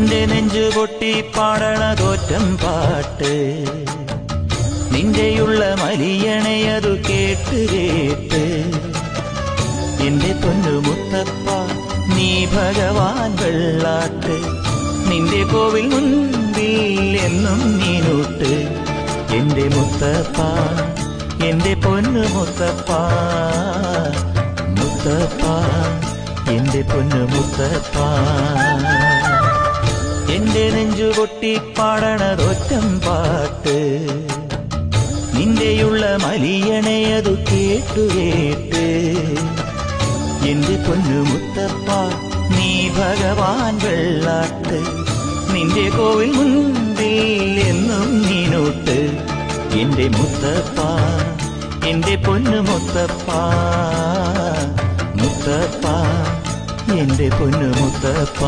എന്റെ നെഞ്ചു പൊട്ടി പാടണ തോറ്റം പാട്ട്. നിന്റെയുള്ള മലിയണയതു കേട്ട് കേട്ട്. എന്റെ പൊന്നു മുത്തപ്പ നീ ഭഗവാൻ വെള്ളാട്ട്. നിന്റെ കോവിൽ മുൻപിൽ എന്നും നീനൂട്ട് എന്റെ മുത്തപ്പ എന്റെ പൊന്നു മുത്തപ്പ. മുത്തപ്പ എന്റെ പൊന്നു മുത്തപ്പ. എന്റെ നെഞ്ചു പൊട്ടി പാടണതൊറ്റം പാട്ട്. നിന്റെയുള്ള മലിയണയതു കേട്ടു കേട്ട്. എന്റെ പൊന്നു മുത്തപ്പ നീ ഭഗവാൻ വെള്ളാട്ട്. നിന്റെ കോവിൽ മുൻപിൽ എന്നും നീനോട്ട്. എന്റെ മുത്തപ്പ എന്റെ പൊന്നു മുത്തപ്പ. മുത്തപ്പ എന്റെ പൊന്നു മുത്തപ്പ.